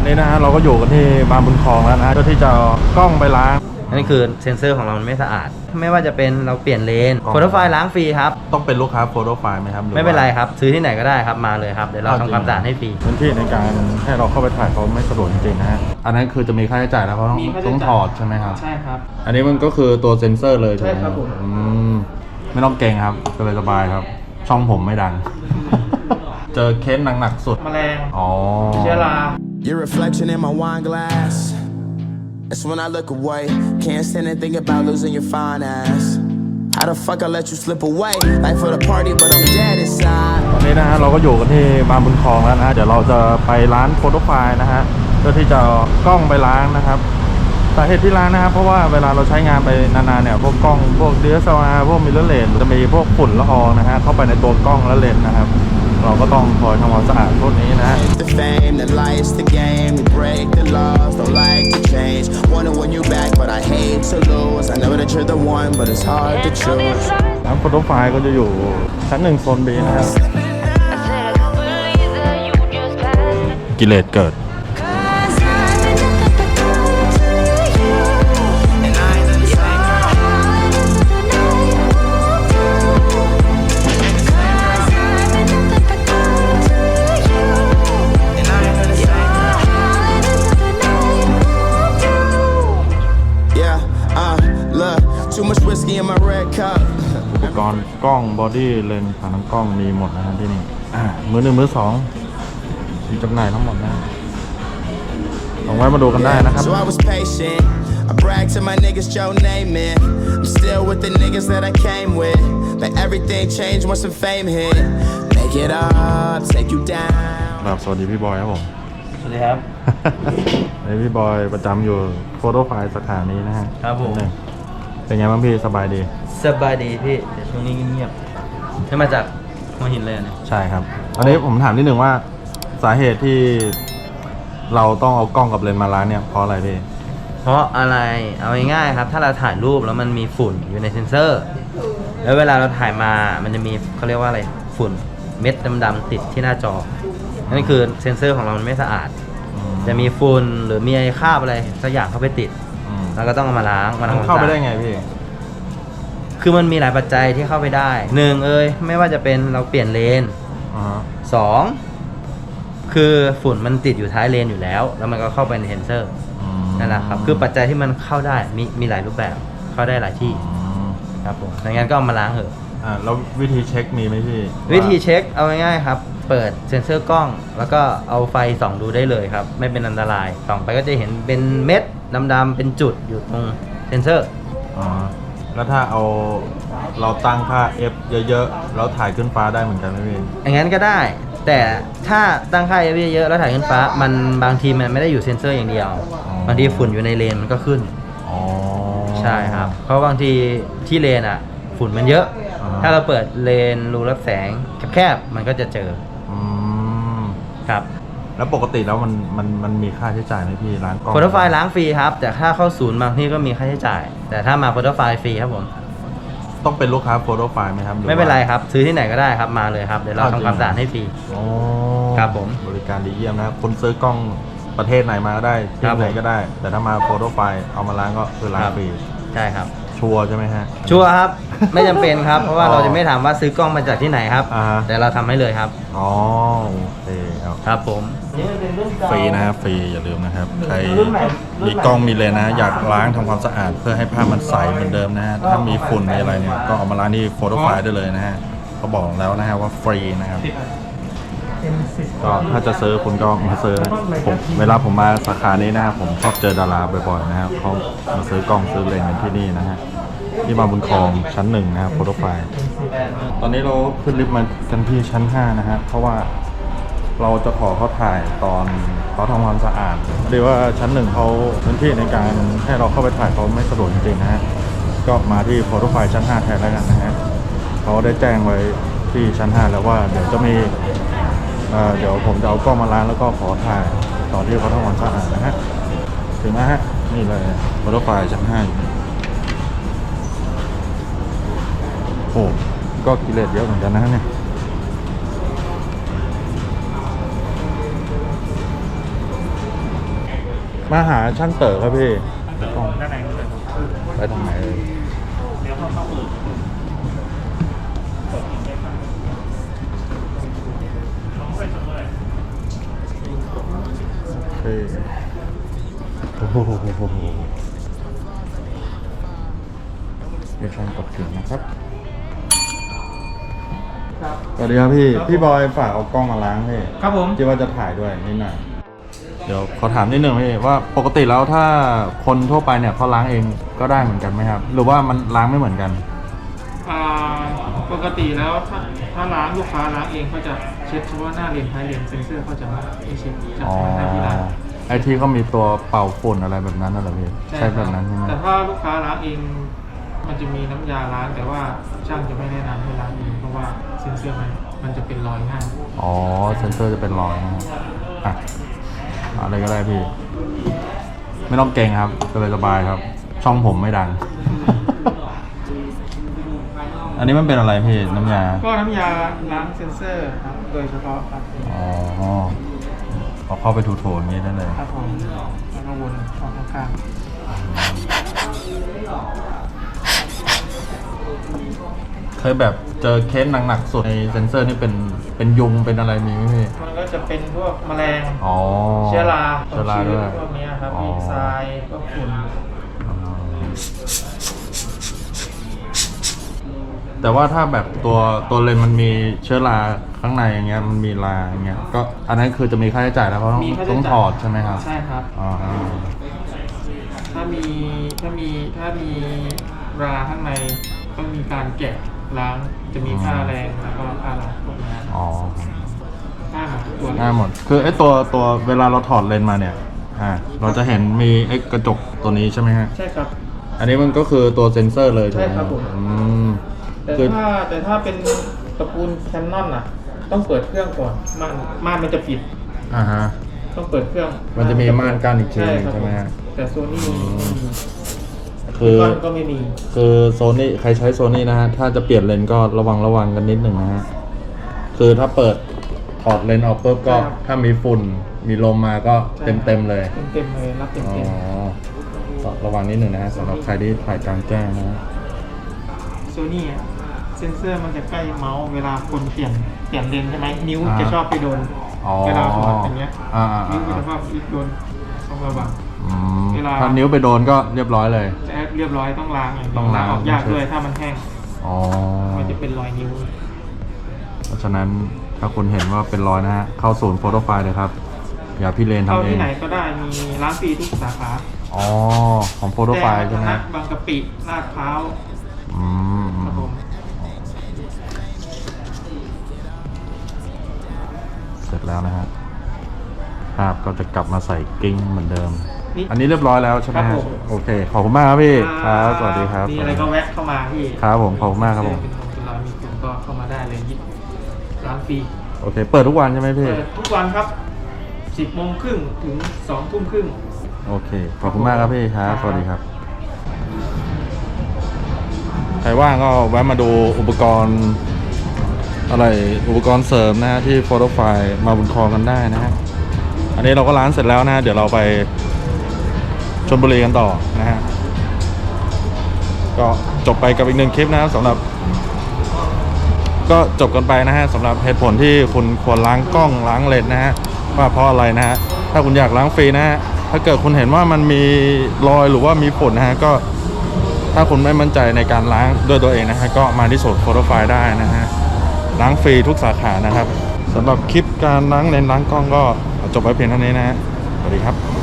วันนี้นะฮะเราก็อยู่กันที่บางบุญคลองแล้วนะฮะเพื่อที่จะเอากล้องไปล้าง นั่นคือเซ็นเซอร์ของเรามันไม่สะอาด ไม่ว่าจะเป็นเราเปลี่ยนเลนอ๋อ โฟโต้ไฟล์ล้างฟรีครับ ต้องเป็นลูกค้าโฟโต้ไฟล์ไหมครับหอไม่เป็นไรว่าครับ ซื้อที่ไหนก็ได้ครับมาเลยครับ เดี๋ยวเราเอาจริทำงความสะอาดให้ฟรี พื้นที่ในการให้เราเข้าไปถ่ายเขาไม่สะดวกจริงๆนะฮะ อันนั้นคือจะมีค่าใช้จ่ายแล้วเขาต้องมีค่าใช้จ่าย ต้องถอดใช่ไหมครับ ใช่ครับ อันนี้มันก็คือตัวเซ็นเซอร์เลยถูกไหมใช่ครับผม อืมไม่ต้องเก่งครับสบายๆครับ ช่องผมไม่ดัง เจอเคสหนักๆสุด แมลงอ๋อเชื้อรา Your reflection in my wine glass. That's when I look away. Can't stand and think about losing your fine ass. How the fuck I let you slip away? Life for the party, but I'm dead inside. ตอนนี้นะฮะเราก็อยู่กันที่บางบุญคลองแล้วนะฮะเดี๋ยวเราจะไปร้านโฟโต้ไฟล์นะฮะเพื่อที่จะเอากล้องไปล้างนะครับสาเหตุที่ล้างนะครับเพราะว่าเวลาเราใช้งานไปนานๆเนี่ยพวกกล้องพวก DSLR พวกมิเรเลนจะมีพวกฝุ่นละอองนะฮะเข้าไปในตัวกล้องและเลนส์นะครับ เราก็ต้องคอยทำความสะอาดพวกนี้นะฮะ The fame, the lights, the game. We break the laws, don't like to change. Wanna win you back, but I hate to lose. I know that you're the one, but it's hard to choose. ร้านโฟโต้ไฟล์ก็จะอยู่ชั้นหนึ่งโซนบีนะครับ I said I don't believe that you just passed. กิเลสเกิด อุปกรณ์กล้องบอดี้เลนส์ผ่านทางกล้องมีหมดนะฮะที่นี่อ่ามือหนึ่งมือสองมีจำหน่ายทั้งหมดนะลองไว้มาดูกันได้นะครับ So I was patient. I brag to my niggas, Joe Namath. I'm still with the niggas that I came with. But everything changed once some fame hit. Make it up, take you down. ครับสวัสดีพี่บอยครับผม สวัสดีครับ ไอพี่บอยประจำอยู่โฟโต้ไฟล์สาขานี้นะฮะครับผมนิดนึงเป็นไงบ้างพี่สบายดี สบายดีพี่แต่ช่วงนี้เงียบๆนี่มาจากหัวหินเลยเหรอเนี่ยใช่ครับ อันนี้ผมถามนิดนึงว่าสาเหตุที่เราต้องเอากล้องกับเลนส์มาล้างเนี่ยเพราะอะไรพี่ เพราะอะไรเอาง่ายๆครับ ถ้าเราถ่ายรูปแล้วมันมีฝุ่นอยู่ในเซ็นเซอร์ แล้วเวลาเราถ่ายมามันจะมีเขาเรียกว่าอะไรฝุ่นเม็ดดำๆติดที่หน้าจอ นั่นคือเซ็นเซอร์ของเรามันไม่สะอาดอืมจะมีฝุ่นหรือมีไอ้คราบอะไรสักอย่างเข้าไปติด อืมแล้วก็ต้องเอามาล้างมามันทำความเข้าไปสะได้อาดไงพี่ คือมันมีหลายปัจจัยที่เข้าไปได้หนึ่งเอ้ยไม่ว่าจะเป็นเราเปลี่ยนเลนอ่าฮะสองคือฝุ่นมันติดอยู่ท้ายเลนอยู่แล้ว แล้วมันก็เข้าไปในเซ็นเซอร์อืมนั่นแหละครับ คือปัจจัยที่มันเข้าได้มีมีหลายรูปแบบเข้าได้หลายที่อืมครับผมดังนั้นก็เอามาล้างเถอะอ่าแล้ววิธีเช็คมีไหมพี่วิธีเช็คเอาง่ายๆครับ เปิดเซ็นเซอร์กล้อง แล้วก็เอาไฟส่องดูได้เลยครับ ไม่เป็นอันตรายส่องไปก็จะเห็นเป็นเม็ดดำๆเป็นจุดอยู่ตรงเซ็นเซอร์อ่า แล้วถ้าเอาเราตั้งค่า F เยอะๆแล้วถ่ายขึ้นฟ้าได้เหมือนกันไหมพี่ อย่างนั้นก็ได้ แต่ถ้าตั้งค่าเยอะๆแล้วถ่ายขึ้นฟ้า มันบางทีมันไม่ได้อยู่เซ็นเซอร์อย่างเดียวบางทีฝุ่นอยู่ในเลนมันก็ขึ้น อ๋อ ใช่ครับ เพราะบางทีที่เลนอะ ฝุ่นมันเยอะ อ่า ถ้าเราเปิดเลนรูรับแสงแคบๆมันก็จะเจออืม ครับ แล้วปกติแล้วมันมันมันมีค่าใช้จ่ายไหมพี่ร้านกล้องโฟโต้ไฟล์ล้างฟรีครับ แต่ถ้าเข้าศูนย์บางที่ก็มีค่าใช้จ่าย แต่ถ้ามาโฟโต้ไฟล์ฟรีครับผม ต้องเป็นลูกค้าโฟโต้ไฟล์ไหมครับหอไม่เป็นไรว่าครับ ซื้อที่ไหนก็ได้ครับมาเลยครับเดี๋ยวเราอ้าวจริงทำความสะอาดให้ฟรีโอ้ครับผมบริการดีเยี่ยมนะครับคุณซื้อกล้องประเทศไหนมาก็ได้ครัที่บไหนก็ได้ แต่ถ้ามาโฟโต้ไฟล์เอามาล้างก็คือล้างครับ ฟรี ใช่ครับ ชัวร์ใช่ไหมฮะ ชัวร์ครับ ไม่จำเป็นครับ เพราะว่าอ๋อเราจะไม่ถามว่าซื้อกล้องมาจากที่ไหนครับ อ่าฮะ แต่เราทำให้เลยครับ อ๋อโอเคครับครับผม ฟรีนะครับฟรีอย่าลืมนะครับ ใครมีกล้องมีเลนส์นะ อยากล้างทำความสะอาด เพื่อให้ภาพมันใสเหมือนเดิมนะฮะถ้ามีฝุ่นมีอะไรเนี่ยก็เอามาล้างที่โฟโต้ไฟล์ได้เลยนะฮะเขาบอกแล้วนะฮะว่าฟรีนะครับ ก็ถ้าจะซื้อคุณก็มาซื้อนะผมเวลาผมมาสาขานี้นะครับผมชอบเจอดาราบ่อยๆนะครับเขามาซื้อกล้องซื้อเลนส์กันที่นี่นะฮะที่บางบุญคลองชั้นหนึ่งนะครับโฟโต้ไฟตอนนี้เราขึ้นลิฟต์มากันที่ชั้นห้านะฮะเพราะว่าเราจะขอเขาถ่ายตอนเขาทำความสะอาดเรียกว่าชั้นหนึ่งเขาพื้นที่ในการให้เราเข้าไปถ่ายเขาไม่สะดวกจริงๆนะฮะก็มาที่โฟโต้ไฟชั้น 5 แทนแล้วกันนะฮะเขาได้แจ้งไว้ที่ชั้น 5 แล้วว่าเดี๋ยวจะมี เอ่อเดี๋ยวผมจะเอากล้องมาล้างแล้วก็ขอถ่ายตอนที่เขาทำความสะอาดนะฮะถึงแล้วฮะนี่เลยโฟโต้ไฟล์ชั้น5อยู่โอ้ก็กิเลสเยอะเหมือนกันนะเนี่ยนมาหาช่างเต๋อครับพี่ด้านในนู้นเลยครับไปทางไหนเลยเดี๋ยวเข้าเข้า เปิดโอเคโอ้โหมีช่างกดกิ่งนะครับสวัสดีครับพี่ พี่บอยฝากเอากล้องมาล้างพี่ครับผมที่ว่าจะถ่ายด้วยนิดหน่อย เดี๋ยวขอถามนิดหนึ่งพี่ว่าปกติแล้วถ้าคนทั่วไปเนี่ยเขาล้างเองก็ได้เหมือนกันไหมครับ หรือว่ามันล้างไม่เหมือนกัน อ่า ปกติแล้วถ้า ถ้าล้างลูกค้าล้างเองก็จะเช็ดเฉพาะหน้าเลนท้ายเลนเซ็นเซอร์เขาจะไม่เช็ดจะอ๋อทำหน้าที่ล้างไอที่เขามีตัวเป่าฝุ่นอะไรแบบนั้นน่ะเหรอพี่ใช่แบบนั้นใช่ไหมแต่ถ้าลูกค้าล้างเองมันจะมีน้ำยาล้างแต่ว่าช่างจะไม่แนะนำให้ล้างเองเพราะว่าเซ็นเซอร์มันมันจะเป็นรอยง่ายอ๋อเซนเซอร์จะเป็นรอยนะครับอะเอาอะไรก็ได้พี่ ไม่ต้องเก่งครับสบายสบายๆครับ ช่องผมไม่ดัง อันนี้มันเป็นอะไรพี่น้ำยา ก็น้ำยาล้างเซ็นเซอร์ครับโดยเฉพาะครับอ๋อเอาเข้าไปถูๆอย่างนี้ได้เลย ครับผมแล้วก็วนออกข้างๆเคยแบบเจอเคสหนักๆสุดในเซนเซอร์นี่เป็นเป็นยุงเป็นอะไรมีไหมพี่มันก็จะเป็นพวกแมลง อ๋อ เชื้อราเชื้อราด้วย พวกเนี้ยครับอ๋อมีทรายพวกฝุ่น แต่ว่าถ้าแบบตัวตัวเลนส์มันมีเชื้อราข้างในอย่างเงี้ยมันมีราอย่างเงี้ยก็อันนั้นคือจะมีค่าใช้จ่ายแล้วเพราะต้องมีค่าใช้ต้องจ่ายถอดใช่ไหมครับใช่ครับ อ๋อถ้ามีถ้ามีถ้ามีราข้างในต้องมีการแกะล้างจะมีค่าแรงแล้วก็ค่าล้างพวกนี้อ๋อค่าหมดตัวง่ายหมด คือไอ้ตัวตัวเวลาเราถอดเลนส์มาเนี่ยอ่าเราจะเห็นมีไอ้กระจกตัวนี้ใช่ไหมฮะใช่ครับ อันนี้มันก็คือตัวเซ็นเซอร์เลยถูกไหมใช่ครับผม อืม แต่คือถ้าแต่ถ้าเป็นตระกูลแคนนอนอะ ต้องเปิดเครื่องก่อนม่านม่านมันจะปิด อ่าฮะ ต้องเปิดเครื่องมันจะมีม่านกั้นอีกทีใช่หนึ่งครับใช่ไหมฮะ แต่โซนี่ไม่มีคือก้อนก็ไม่มี คือโซนี่ใครใช้โซนี่นะฮะ ถ้าจะเปลี่ยนเลนส์ก็ระวังระวังกันนิดหนึ่งนะฮะ คือถ้าเปิดถอดเลนส์ออกปุ๊บก็ใช่ครับถ้ามีฝุ่นมีลมมาก็เต็มเต็มๆเลย เต็มเต็มๆเลยรับเต็มอ๋อเต็มก็ระวังนิดหนึ่งนะฮะสำหรับใครที่ถ่ายกลางแจ้งนะฮะโซนี่ เซนเซอร์มันจะใกล้เมาส์เวลาคนเปลี่ยนเปลี่ยนเลนส์ใช่ไหมนิ้วจะชอบไปโดนอ๋อเวลาถอดอย่างเงี้ยอ่าอ่านิ้วจะอ่าชอบโดนต้องระวังอืมเวลาถ้านิ้วไปโดนก็เรียบร้อยเลยจะเรียบร้อยต้องล้างอย่างเดียวต้องล้างออกยากด้วยถ้ามันแห้งอ๋อมันจะเป็นรอยนิ้ว เพราะฉะนั้นถ้าคุณเห็นว่าเป็นรอยนะฮะเข้าศูนย์โฟโต้ไฟล์เลยครับอย่าพี่เลนเข้าทำเอที่งไหนก็ได้มีร้านฟรีทุกสาขาอ๋อของโฟโต้ไฟล์ใช่ไหมแจ้งวัฒฮะนะบางกะปิลาดพร้าวอืมครับผม เสร็จแล้วนะฮะภาพก็จะกลับมาใส่กิ้งเหมือนเดิมนี่อันนี้เรียบร้อยแล้วใช่ไหมครัฮะบผม โอเค ขอบคุณมากครับพี่ครับ สวัสดีครับ มีอะไรก็แวะเข้ามาพี่ครับผมขอบคุณมากครับผม เป็นของเป็นรอยมีกลุ่มก็เข้ามาได้เลยยิบร้านฟรีโอเค เปิดทุกวันใช่ไหมพี่ เปิดทุกวันครับ 10โมงครึ่งถึง2ทุ่มครึ่ง โอเค ขอบคุณมากครับพี่ครับ สวัสดีครับ ใครว่างก็แวะมาดูอุปกรณ์ อะไรอุปกรณ์เสริมนะฮะที่โฟโต้ไฟล์มาบุญครองกันได้นะฮะอันนี้เราก็ร้านเสร็จแล้วนะฮะเดี๋ยวเราไปชลบุรีกันต่อนะฮะก็จบไปกับอีกหนึ่งคลิปนะครับสำหรับ ก็จบกันไปนะฮะสำหรับเหตุผลที่คุณควรล้างกล้องล้างเลนส์นะฮะว่าเพราะอะไรนะฮะถ้าคุณอยากล้างฟรีนะฮะถ้าเกิดคุณเห็นว่ามันมีรอยหรือว่ามีฝุ่นนะฮะก็ถ้าคุณไม่มั่นใจในการล้างด้วยตัวเองนะฮะก็มาที่ศูนย์โฟโต้ไฟล์ได้นะฮะ ล้างฟรีทุกสาขานะครับสำหรับคลิปการล้างเลนล้างกล้องก็จบไปเพียงเท่านี้นะฮะสวัสดีครับ